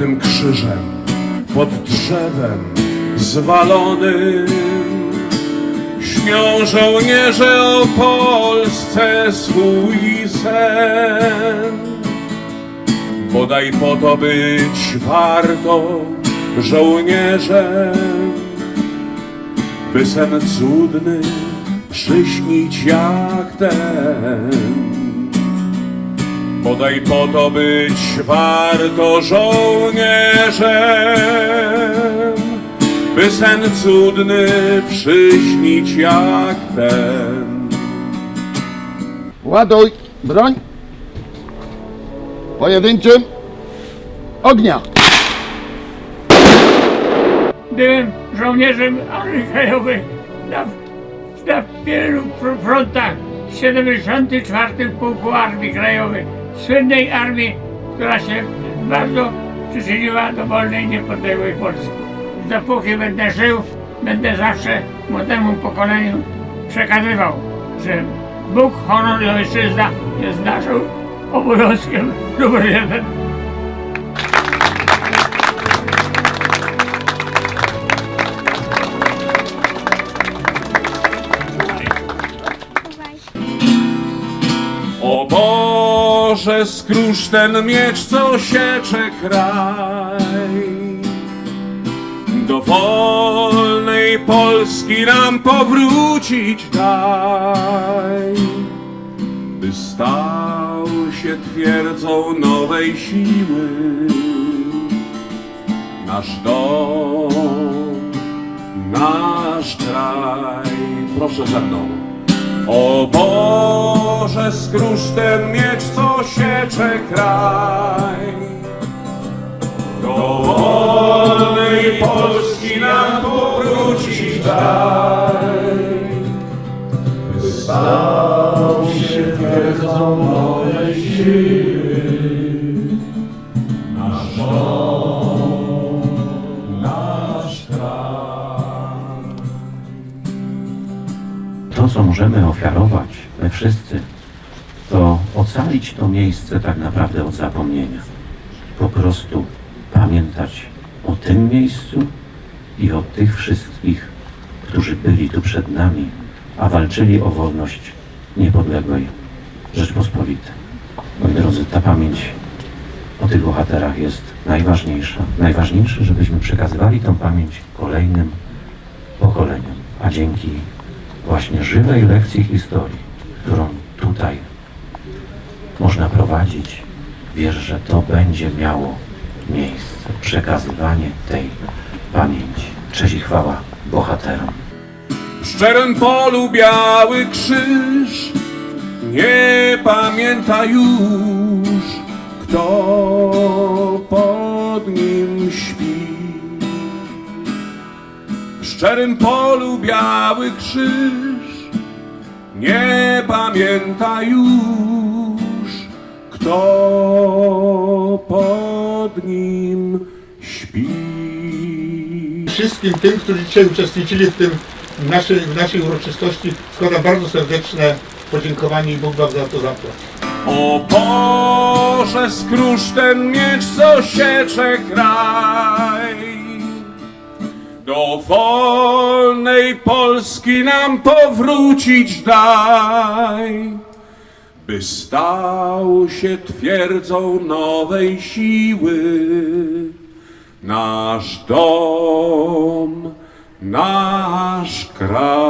tym krzyżem pod drzewem zwalonym. Śnią żołnierze o Polsce swój sen. Bodaj po to być warto żołnierzem, by sen cudny przyśnić jak ten. Bodaj po to być warto żołnierzem, by sen cudny przyśnić jak ten. Ładuj broń. Pojedynczym. Ognia. Byłem żołnierzem Armii Krajowej na, na wielu fr- frontach. W 74 Pułku Armii Krajowej, słynnej armii, która się bardzo przyczyniła do wolnej, niepodległej Polski. Dopóki będę żył, będę zawsze młodemu pokoleniu przekazywał, że Bóg, honor i ojczyzna jest naszym obowiązkiem numer jeden. Boże, skróż ten miecz, co siecze kraj. Do wolnej Polski nam powrócić daj. By stał się twierdzą nowej siły. Nasz dom, nasz kraj. Proszę ze mną. O Boże, skróż ten miecz, co siecze kraj. Do wolnej Polski nam powrócić daj. Stał się twierdzą nowej siły. Co możemy ofiarować, my wszyscy, to ocalić to miejsce tak naprawdę od zapomnienia. Po prostu pamiętać o tym miejscu i o tych wszystkich, którzy byli tu przed nami, a walczyli o wolność niepodległej Rzeczpospolitej. Moi drodzy, ta pamięć o tych bohaterach jest najważniejsza. Najważniejsze, żebyśmy przekazywali tą pamięć kolejnym pokoleniom, a dzięki właśnie żywej lekcji historii, którą tutaj można prowadzić, wierzę, że to będzie miało miejsce. Przekazywanie tej pamięci. Cześć i chwała bohaterom. W szczerym polu biały krzyż nie pamięta już, szczerym polu biały krzyż nie pamięta już, kto pod nim śpi. Wszystkim tym, którzy dzisiaj uczestniczyli w tym w naszej, w naszej uroczystości składam bardzo serdeczne podziękowanie i Bóg Wam za to zapłać. O Boże, skróż ten miecz, co siecze kraj. Do wolnej Polski nam powrócić daj, by stał się twierdzą nowej siły. Nasz dom, nasz kraj.